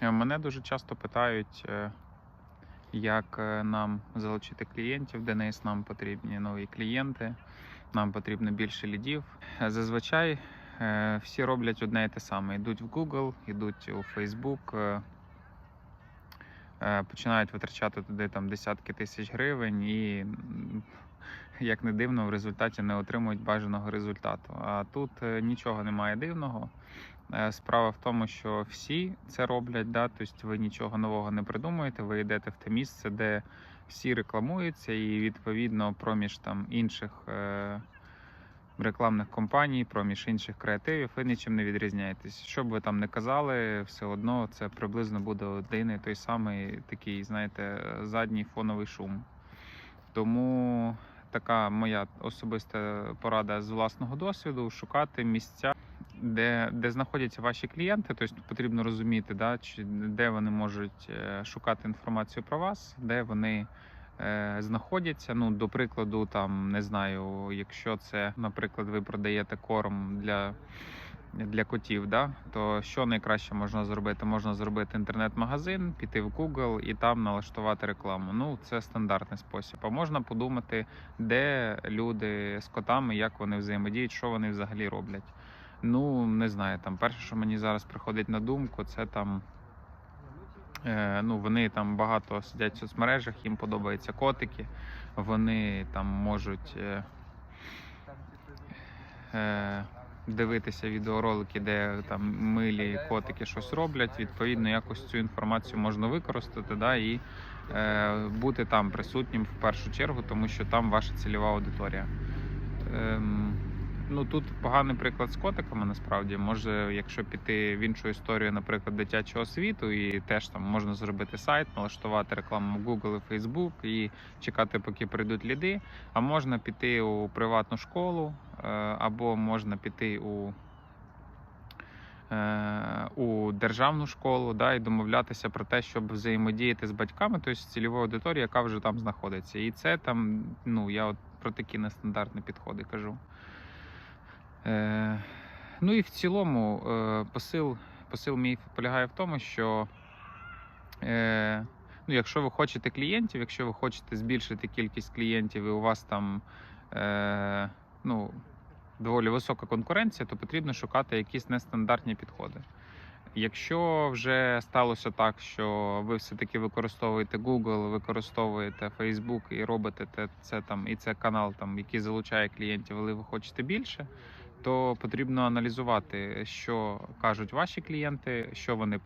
Е, Мене дуже часто питають, е, як е, нам залучити клієнтів. Денис, нам потрібні нові клієнти, нам потрібно більше лідів. Зазвичай всі роблять одне і те саме: йдуть в Google, йдуть у Facebook, починають витрачати туди там десятки тисяч гривень і. Як не дивно, в результаті не отримують бажаного результату. А тут нічого немає дивного. Е, Справа в тому, що всі це роблять, да? тобто ви нічого нового не придумуєте, ви йдете в те місце, де всі рекламуються, і відповідно проміж там інших е- рекламних компаній, проміж інших креативів, ви нічим не відрізняєтесь. Що б ви там не казали, все одно це приблизно буде один і той самий такий, знаєте, задній фоновий шум. Тому така моя особиста порада з власного досвіду шукати місця де, де знаходяться ваші клієнти, тобто потрібно розуміти, да, чи, де вони можуть е, шукати інформацію про вас, де вони е, знаходяться. Ну, до прикладу, там не знаю, якщо це, наприклад, ви продаєте корм для. Для котів, да? то що найкраще можна зробити? Можна зробити інтернет-магазин, піти в Google і там налаштувати рекламу. Ну, це стандартний спосіб. А можна подумати, де люди з котами, як вони взаємодіють, що вони взагалі роблять. Ну, не знаю, там перше, що мені зараз приходить на думку, це там. Е, ну, вони там багато сидять в соцмережах, їм подобаються котики. Вони там можуть е, е, дивитися відеоролики, де там милі котики щось роблять. Відповідно, якось цю інформацію можна використати да, і е, бути там присутнім в першу чергу, тому що там ваша цільова аудиторія. Ем, Ну тут поганий приклад з котиками. Насправді може, якщо піти в іншу історію, наприклад, дитячого світу, і теж там можна зробити сайт, налаштувати рекламу Google і Facebook і чекати, поки прийдуть ліди. А можна піти у приватну школу, е, або можна піти у. е, У державну школу да, і домовлятися про те, щоб взаємодіяти з батьками, тобто з цільовою аудиторією, яка вже там знаходиться. І це там, ну я от про такі нестандартні підходи кажу. Е, ну і в цілому е, посил, посил мій полягає в тому, що е, ну, якщо ви хочете клієнтів, якщо ви хочете збільшити кількість клієнтів і у вас там ну, доволі висока конкуренція, то потрібно шукати якісь нестандартні підходи. Якщо вже сталося так, що ви все-таки використовуєте Google, використовуєте Facebook і робите те- це там, і це канал, там, який залучає клієнтів, але ви хочете більше, то потрібно аналізувати, що кажуть ваші клієнти, що вони